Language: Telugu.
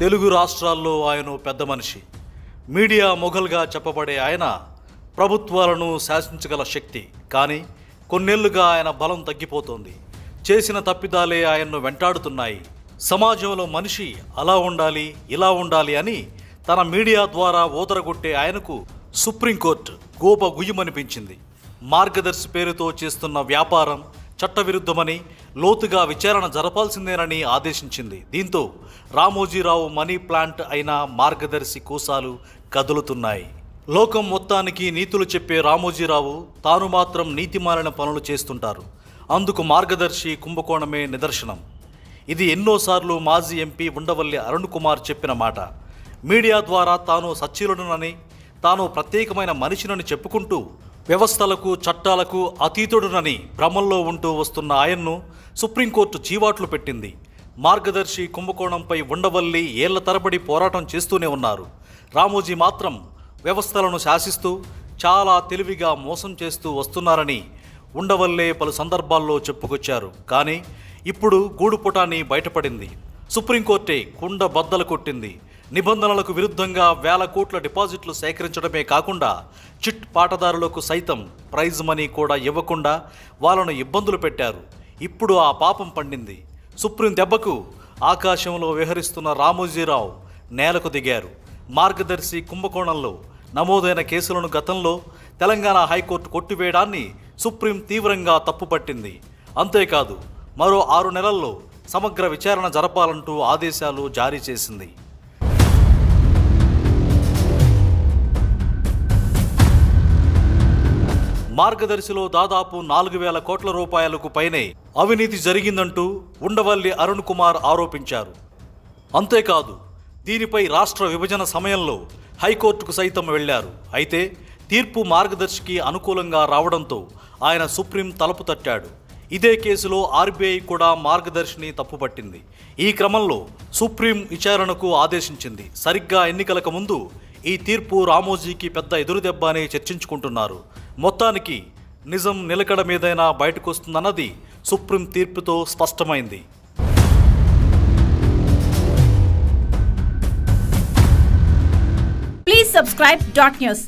తెలుగు రాష్ట్రాల్లో ఆయన పెద్ద మనిషి. మీడియా మొఘల్గా చెప్పబడే ఆయన ప్రభుత్వాలను శాసించగల శక్తి. కానీ కొన్నేళ్ళుగా ఆయన బలం తగ్గిపోతోంది. చేసిన తప్పిదాలే ఆయన్ను వెంటాడుతున్నాయి. సమాజంలో మనిషి అలా ఉండాలి ఇలా ఉండాలి అని తన మీడియా ద్వారా ఊదరగొట్టే ఆయనకు సుప్రీంకోర్టు గోప గుయ్యమనిపించింది మార్గదర్శి పేరుతో చేస్తున్న వ్యాపారం చట్టవిరుద్ధమని లోతుగా విచారణ జరపాల్సిందేనని ఆదేశించింది. దీంతో రామోజీరావు మనీ ప్లాంట్ అయిన మార్గదర్శి కోసాలు కదులుతున్నాయి. లోకం మొత్తానికి నీతులు చెప్పే రామోజీరావు తాను మాత్రం నీతిమాలిన పనులు చేస్తుంటారు. అందుకు మార్గదర్శి కుంభకోణమే నిదర్శనం. ఇది ఎన్నోసార్లు మాజీ ఎంపీ ఉండవల్లి అరుణ్ కుమార్ చెప్పిన మాట. మీడియా ద్వారా తాను సచ్చీలుడనని తాను ప్రత్యేకమైన మనిషినని చెప్పుకుంటూ వ్యవస్థలకు చట్టాలకు అతీతుడునని భ్రమంలో ఉంటూ వస్తున్న ఆయన్ను సుప్రీంకోర్టు చీవాట్లు పెట్టింది. మార్గదర్శి కుంభకోణంపై ఉండవల్లి ఏళ్ళ తరబడి పోరాటం చేస్తూనే ఉన్నారు. రామోజీ మాత్రం వ్యవస్థలను శాసిస్తూ చాలా తెలివిగా మోసం చేస్తూ వస్తున్నారని ఉండవల్లే పలు సందర్భాల్లో చెప్పుకొచ్చారు. కానీ ఇప్పుడు గూడుపుటాన్ని బయటపడింది. సుప్రీంకోర్టే కుండ బద్దలు కొట్టింది. నిబంధనలకు విరుద్ధంగా వేల కోట్ల డిపాజిట్లు సేకరించడమే కాకుండా చిట్ పాటదారులకు సైతం ప్రైజ్ మనీ కూడా ఇవ్వకుండా వాళ్ళను ఇబ్బందులు పెట్టారు. ఇప్పుడు ఆ పాపం పండింది. సుప్రీం దెబ్బకు ఆకాశంలో విహరిస్తున్న రామోజీరావు నేలకు దిగారు. మార్గదర్శి కుంభకోణంలో నమోదైన కేసులను గతంలో తెలంగాణ హైకోర్టు కొట్టివేయడాన్ని సుప్రీం తీవ్రంగా తప్పుపట్టింది. అంతేకాదు మరో ఆరు నెలల్లో సమగ్ర విచారణ జరపాలంటూ ఆదేశాలు జారీ చేసింది. మార్గదర్శిలో దాదాపు నాలుగు వేల కోట్ల రూపాయలకు పైనే అవినీతి జరిగిందంటూ ఉండవల్లి అరుణ్ కుమార్ ఆరోపించారు. అంతేకాదు దీనిపై రాష్ట్ర విభజన సమయంలో హైకోర్టుకు సైతం వెళ్ళారు. అయితే తీర్పు మార్గదర్శికి అనుకూలంగా రావడంతో ఆయన సుప్రీం తలుపు తట్టాడు. ఇదే కేసులో ఆర్బీఐ కూడా మార్గదర్శిని తప్పుపట్టింది. ఈ క్రమంలో సుప్రీం విచారణకు ఆదేశించింది. సరిగ్గా ఎన్నికలకు ముందు ఈ తీర్పు రామోజీకి పెద్ద ఎదురుదెబ్బ అని చర్చించుకుంటున్నారు. మొత్తానికి నిజం నిలకడ మీదైనా బయటకొస్తుందన్నది సుప్రీం తీర్పుతో స్పష్టమైంది. Please subscribe dot news